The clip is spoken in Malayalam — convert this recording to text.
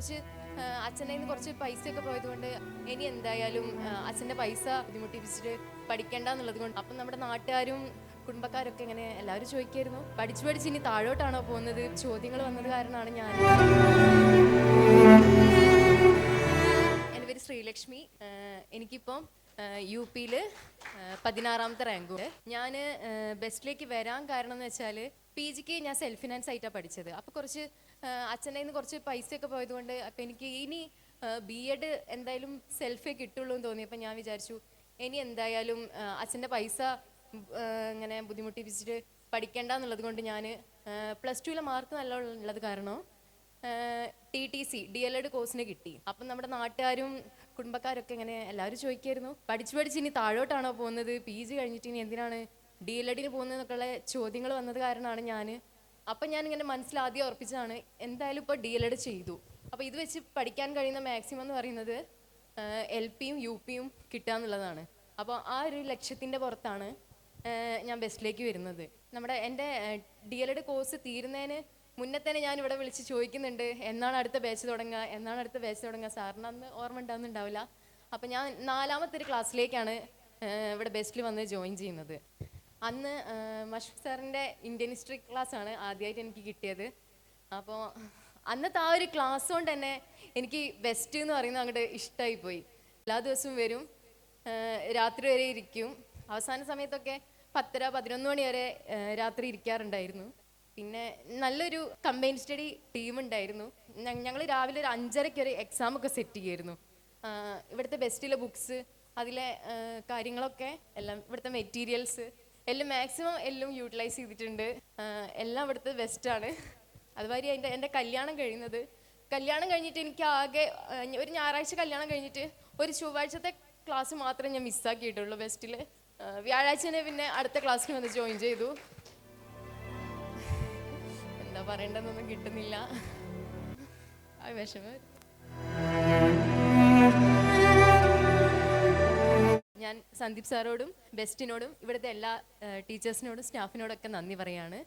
കുറച്ച് അച്ഛന്റെ നിന്ന് കുറച്ച് പൈസയൊക്കെ പോയതുകൊണ്ട് ഇനി എന്തായാലും അച്ഛന്റെ പൈസ ബുദ്ധിമുട്ടിപ്പിച്ചിട്ട് പഠിക്കേണ്ട എന്നുള്ളത് കൊണ്ട് അപ്പം നമ്മുടെ നാട്ടുകാരും കുടുംബക്കാരൊക്കെ ഇങ്ങനെ എല്ലാവരും ചോദിക്കായിരുന്നു. പഠിച്ചു പഠിച്ച് ഇനി താഴോട്ടാണോ പോകുന്നത്? ചോദ്യങ്ങൾ വന്നത് കാരണമാണ് ഞാൻ. എന്റെ പേര് ശ്രീലക്ഷ്മി. എനിക്കിപ്പം യു പിയിൽ പതിനാറാമത്തെ റാങ്ക്. ഞാൻ ബെസ്റ്റിലേക്ക് വരാൻ കാരണം എന്ന് വെച്ചാൽ പി ജിക്ക് ഞാൻ സെൽഫ് ഫിനാൻസ് ആയിട്ടാണ് പഠിച്ചത്. അപ്പോൾ കുറച്ച് അച്ഛന്റെ നിന്ന് കുറച്ച് പൈസയൊക്കെ പോയതുകൊണ്ട് അപ്പോൾ എനിക്ക് ഇനി ബി എഡ് എന്തായാലും സെൽഫേ കിട്ടുള്ളൂ എന്ന് തോന്നി തോന്നിയപ്പോൾ ഞാൻ വിചാരിച്ചു ഇനി എന്തായാലും അച്ഛന്റെ പൈസ ഇങ്ങനെ ബുദ്ധിമുട്ടിപ്പിച്ചിട്ട് പഠിക്കേണ്ട എന്നുള്ളത് കൊണ്ട് ഞാൻ പ്ലസ് ടുവിലെ മാർക്ക് നല്ല ഉള്ളത് കാരണം T T C D L Ed കോഴ്സിന് കിട്ടി. അപ്പം നമ്മുടെ നാട്ടുകാരും കുടുംബക്കാരൊക്കെ ഇങ്ങനെ എല്ലാവരും ചോദിക്കായിരുന്നു. പഠിച്ചു പഠിച്ച് ഇനി താഴോട്ടാണോ പോകുന്നത്? പി ജി കഴിഞ്ഞിട്ട് ഇനി എന്തിനാണ് ഡി എൽ എഡിന് പോകുന്നതെന്നൊക്കെയുള്ള ചോദ്യങ്ങൾ വന്നത് കാരണമാണ് ഞാൻ അപ്പം ഞാൻ ഇങ്ങനെ മനസ്സിലാദ്യം ഉറപ്പിച്ചതാണ് എന്തായാലും ഇപ്പോൾ ഡി എൽ എഡ് ചെയ്തു. അപ്പോൾ ഇത് വെച്ച് പഠിക്കാൻ കഴിയുന്ന മാക്സിമം എന്ന് പറയുന്നത് എൽ പിയും യു പിയും കിട്ടുക എന്നുള്ളതാണ്. അപ്പോൾ ആ ഒരു ലക്ഷ്യത്തിന്റെ പുറത്താണ് ഞാൻ ബെസ്റ്റിലേക്ക് വരുന്നത്. നമ്മുടെ എന്റെ ഡി എൽ എഡ് കോഴ്സ് തീരുന്നതിന് മുന്നേ തന്നെ ഞാൻ ഇവിടെ വിളിച്ച് ചോദിക്കുന്നുണ്ട് എന്നാണ് അടുത്ത ബാച്ച് തുടങ്ങുക എന്നാണ് അടുത്ത ബാച്ച് തുടങ്ങുക? സാറിന് അന്ന് ഓർമ്മ ഉണ്ടാവുന്നുണ്ടാവില്ല അപ്പം ഞാൻ നാലാമത്തെ ഒരു ക്ലാസ്സിലേക്കാണ് ഇവിടെ ബെസ്റ്റിൽ വന്ന് ജോയിൻ ചെയ്യുന്നത്. അന്ന് മഷു സാറിന്റെ ഇന്ത്യൻ ഹിസ്റ്ററി ക്ലാസ്സാണ് ആദ്യമായിട്ട് എനിക്ക് കിട്ടിയത്. അപ്പോൾ അന്നത്തെ ആ ഒരു ക്ലാസ് കൊണ്ട് തന്നെ എനിക്ക് ബെസ്റ്റ് എന്ന് പറയുന്നത് അങ്ങോട്ട് ഇഷ്ടമായി പോയി. എല്ലാ ദിവസവും വരും രാത്രി വരെ ഇരിക്കും. അവസാന സമയത്തൊക്കെ പത്തര പതിനൊന്ന് മണി വരെ രാത്രി ഇരിക്കാറുണ്ടായിരുന്നു. പിന്നെ നല്ലൊരു കമ്പൈൻ സ്റ്റഡി ടീം ഉണ്ടായിരുന്നു. ഞങ്ങൾ രാവിലെ ഒരു അഞ്ചരയ്ക്ക് ഒരു എക്സാം ഒക്കെ സെറ്റ് ചെയ്യുമായിരുന്നു ആഹ് ഇവിടുത്തെ ബെസ്റ്റിലെ ബുക്സ് അതിലെ കാര്യങ്ങളൊക്കെ എല്ലാം ഇവിടുത്തെ മെറ്റീരിയൽസ് എല്ലാം മാക്സിമം എല്ലാം യൂട്ടിലൈസ് ചെയ്തിട്ടുണ്ട്. എല്ലാം ഇവിടുത്തെ ബെസ്റ്റാണ് അതുമാതിരി എന്റെ എന്റെ കല്യാണം കഴിയുന്നത്. കല്യാണം കഴിഞ്ഞിട്ട് എനിക്ക് ആകെ ഒരു ഞായറാഴ്ച കല്യാണം കഴിഞ്ഞിട്ട് ഒരു ചൊവ്വാഴ്ചത്തെ ക്ലാസ് മാത്രമേ ഞാൻ മിസ്സാക്കിയിട്ടുള്ളൂ ബെസ്റ്റിൽ വ്യാഴാഴ്ച തന്നെ പിന്നെ അടുത്ത ക്ലാസ്സിൽ വന്ന് ജോയിൻ ചെയ്തു. എന്താ പറയേണ്ടതെന്നൊന്നും കിട്ടുന്നില്ല. ആ ഞാൻ സന്ദീപ് സാറോടും ബെസ്റ്റിനോടും ഇവിടുത്തെ എല്ലാ ടീച്ചേഴ്സിനോടും സ്റ്റാഫിനോടൊക്കെ നന്ദി പറയാണ്.